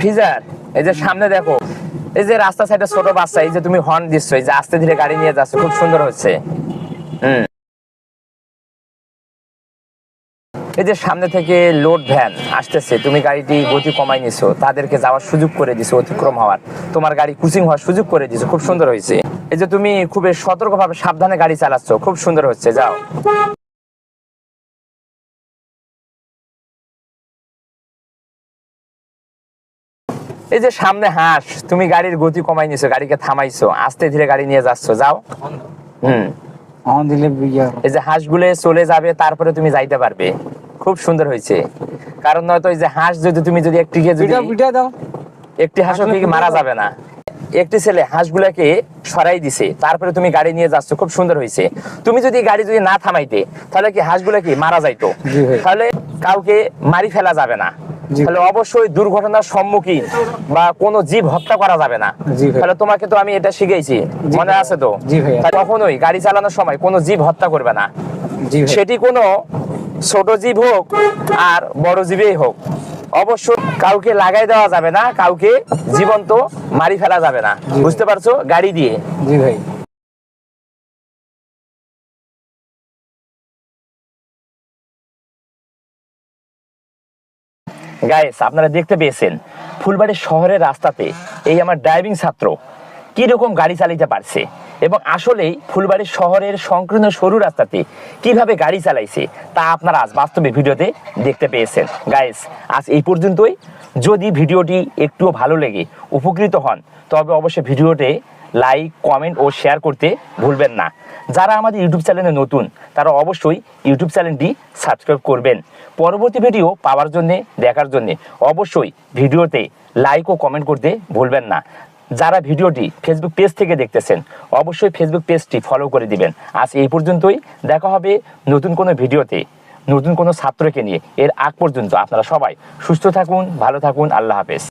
ফিজার, এই যে সামনে দেখো, এই যে রাস্তা সাইডে ছোট বাচ্চা, এই যে তুমি হর্ন দিচ্ছ, এই যে আস্তে ধীরে গাড়ি নিয়ে যাচ্ছ, খুব সুন্দর হচ্ছে। হুম। এই যে সামনে থেকে লোড ভ্যান আসতেছে, তুমি গাড়িটি গতি কমাই নিছো, তাদেরকে যাওয়ার সুযোগ করে দিছো, অতিক্রম হওয়ার। তোমার গাড়ি কুচিং হওয়ার সুযোগ করে দিছো, খুব সুন্দর হয়েছে। এই যে তুমি খুবই সতর্কভাবে সাবধানে গাড়ি চালাচ্ছ, খুব সুন্দর হচ্ছে, যাও। এই যে সামনে হাঁস তুমি গাড়ির গতি কমাই নিছো গাড়িকে থামাইছো আস্তে ধীরে গাড়ি নিয়ে যাচ্ছ যাও। হুম। এই যে হাঁসগুলো চলে যাবে তারপরে তুমি যাইতে পারবে। খুব সুন্দর হয়েছে। কারণ নয়তো এই যে হাঁস যদি তুমি যদি দাও। একটি হাঁসও কি মারা যাবে না। একটি ছেলে হাঁসগুলাকে সরাই দিছে তারপরে তুমি গাড়ি নিয়ে যাচ্ছ খুব সুন্দর হয়েছে। তুমি যদি গাড়ি যদি না থামাইতে তাহলে কি হাঁসগুলা কি মারা যাইতো? তাহলে কাউকে মারি ফেলা যাবে না। তাহলে অবশ্যই দুর্ঘটনার সম্মুখীন বা কোনো জীব হত্যা করা যাবে না। তাহলে তোমাকে তো আমি এটা শিখেছি। মনে আছে তো? কখনোই গাড়ি চালানোর সময় কোনো জীব হত্যা করবে না। সেটি কোনো ছোট জীব হোক আর বড় জীবেই হোক। অবশ্যই কাউকে লাগাই দেওয়া যাবে না কাউকে জীবন্ত মারি ফেলা যাবে না। বুঝতে পারছ? গাড়ি দিয়ে। জি ভাই। গাইস আপনারা দেখতে পেয়েছেন, ফুলবাড়ি শহরের রাস্তাতে এই আমার ড্রাইভিং ছাত্র কি রকম গাড়ি চালাইতে পারছে এবং আসলেই ফুলবাড়ি শহরের সংকীর্ণ সরু রাস্তাতে কীভাবে গাড়ি চালাইছে তা আপনারা আজ বাস্তবে ভিডিওতে দেখতে পেয়েছেন। গাইস আজ এই পর্যন্তই। যদি ভিডিওটি একটুও ভালো লেগে উপকৃত হন, তবে অবশ্যই ভিডিওতে লাইক কমেন্ট ও শেয়ার করতে ভুলবেন না। যারা আমাদের ইউটিউব চ্যানেলে নতুন, তারা অবশ্যই ইউটিউব চ্যানেলটি সাবস্ক্রাইব করবেন। পরবর্তী ভিডিও পাওয়ার জন্য, দেখার জন্য অবশ্যই ভিডিওতে লাইক ও কমেন্ট করতে ভুলবেন না। যারা ভিডিওটি ফেসবুক পেজ থেকে দেখতেছেন, অবশ্যই ফেসবুক পেজটি ফলো করে দিবেন। আজ এই পর্যন্তই, দেখা হবে নতুন কোনো ভিডিওতে। নতুন কোনো ছাত্রকে নিয়ে। এর আগ পর্যন্ত আপনারা সবাই সুস্থ থাকুন, ভালো থাকুন, আল্লাহ হাফেজ।